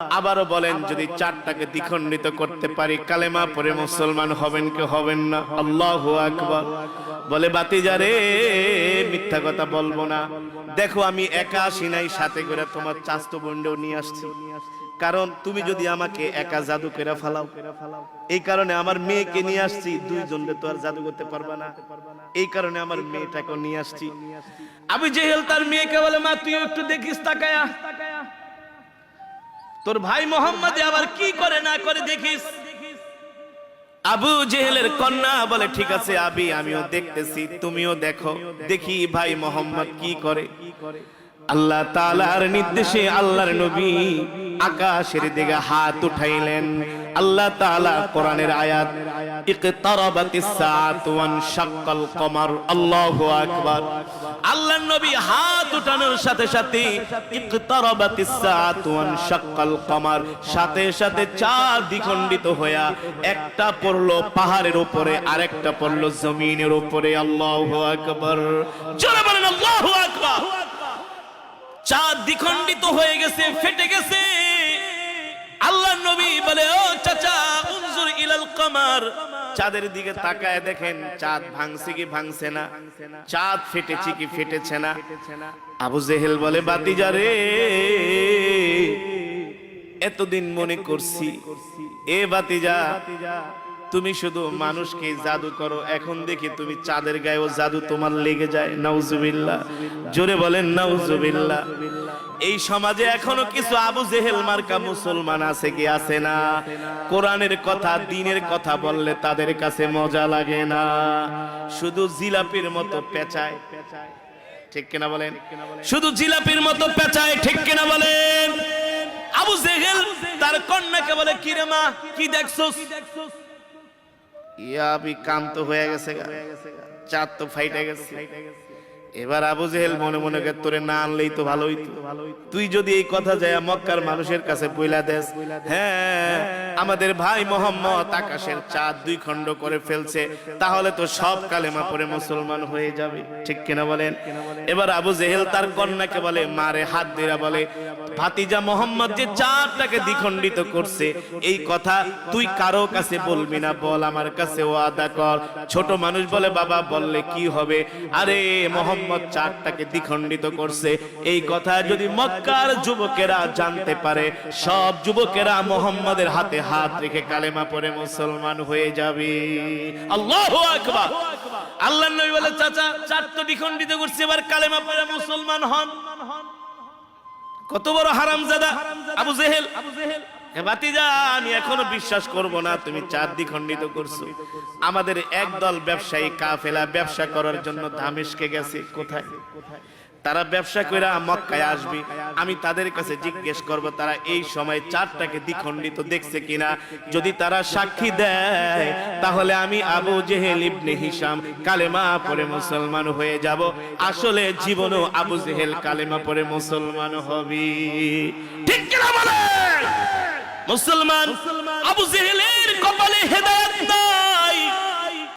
আবারও বলেন, যদি চারটাকে দ্বিখণ্ডিত করতে পারি, কালেমা পরে মুসলমান হবেন কি হবেন না? আল্লাহ আকবার। বলে বাতিজারে মিথ্যা কথা বলব না। দেখো, আমি একা আসি নাই, সাথে করে তোমার চাস্তো বন্ডেও নিয়ে আসছি। কারণ তুমি যদি আমাকে একা জাদু করে ফেলাও, এই কারণে আমার মেয়েকে নিয়ে আসছি, দুইজনকে তো আর জাদু করতে পারবে না। এই কারণে আমার মেয়েটাকে নিয়ে আসছি। আমি জেহেল তার মেয়েকে বলে, মা তুই একটু দেখিস, তাকায়া। তোর ভাই মোহাম্মদ আবার কি করে না করে দেখিস? আবু জেহেলের কন্যা বলে, ঠিক আছে আবি, আমিও দেখতেছি, তুমিও দেখো, দেখি ভাই মোহাম্মদ কি করে। আল্লাহ তালার নির্দেশে আল্লাহর নবী আকাশের দিকে হাত উঠাইলেন। আল্লাহ তাআলা কোরআনের আয়াত ইকতারাবাতিস ওয়ান শাক্কাল কমার আল্লাহু আকবার। আল্লাহর নবী হাত উঠানোর সাথে সাথে ইকতারাবাতিস ওয়ান শাক্কাল কমার সাথে সাথে হইয়া একটা পড়ল পাহাড়ের উপরে, আরেকটা পড়ল জমিনের উপরে। আল্লাহু আকবার। জোরে বলেন, আল্লাহু আকবার! দ্বিখণ্ডিত হয়ে গেছে, ফেটে গেছে। কমার। চাঁদের দিকে তাকায় দেখেন চাঁদ ভাঙছে কি ভাঙছে না। চাঁদ ফেটেছে কি ফেটেছে না। আবু জেহেল বলে, বাতিজা রে, এতদিন মনে করছি, এ বাতিজা তুমি শুধু মানুষকে জাদু করো, এখন দেখি তুমি চাঁদের গায়েও জাদু তোমার লেগে যায়। নাউজুবিল্লাহ। জোরে বলেন, নাউজুবিল্লাহ। এই সমাজে এখনও কিছু আবু জেহেল মার্কা মুসলমান আছে কি আছে না? কোরআনের কথা, দিনের কথা বললে তাদের কাছে মজা লাগে না। শুধু জিলাপির মতো পেঁচায়। ঠিক কিনা বলেন? শুধু জিলাপির মতো পেঁচায়, ঠিক কিনা বলেন? আবু জেহেল তার কন্যাকে বলে, কিরে মা, কি দেখছস? ইয়া বি কাম তো হয়ে গেছে গা। চাঁদ তো ফাইটে গেছে এবার আবু জেহেল মনে মনে করে তোরে না আনলেই তো ভালো হইতো। তুই যদি এই কথা যায় মক্কার মানুষের কাছে বইলা দেস হ্যাঁ আমাদের ভাই মোহাম্মদ আকাশের চাঁদ দুই খণ্ড করে ফেলছে, তাহলে তো সব কালেমা পরে মুসলমান হয়ে যাবে। ঠিক কিনা বলেন? এবার আবু জেহেল তার কন্যাকে বলে, মারে হাত দিয়া বলে, ভাতিজা মোহাম্মদ যে চাঁদটাকে দ্বিখণ্ডিত করছে, এই কথা তুই কারও কাছে বলবি না, বল আমার কাছে ওয়াদা কর। ছোট মানুষ বলে, বাবা, বললে কি হবে? আরে, মোহাম্মদ চাঁদটাকে দ্বিখণ্ডিত করছে। এই কথা যদি মক্কার যুবকেরা জানতে পারে, সব যুবকেরা মোহাম্মদের হাতে হাত রেখে কালেমা পরে মুসলমান হয়ে যাবে। আল্লাহু আকবার। আল্লাহ নবী বলে, চাচা তো দ্বিখণ্ডিত করছে, এবার কালেমা পরে মুসলমান হন। কত বড় হারামজাদা। আবু জেহেল। এ আমি এখনও বিশ্বাস করব না, তুমি করছ। আমাদের একদল ব্যবসায়ী কাফেলা ব্যবসা করার জন্য গেছে, কোথায়? তারা ব্যবসা করে মক্কায় আসবে। আমি তাদের কাছে জিজ্ঞেস করব, তারা এই সময় চারটাকে দ্বিখণ্ডিত দেখছে কিনা? যদি তারা সাক্ষী দেয়, তাহলে আমি আবু জেহেল ইবনে হিসাম কালেমা পরে মুসলমান হয়ে যাব। আসলে জীবনও আবু জেহেল কালেমা পরে মুসলমান হবে। ঠিক কিনা মুসলমান আবু জেহেলের কপালে হেদায়েত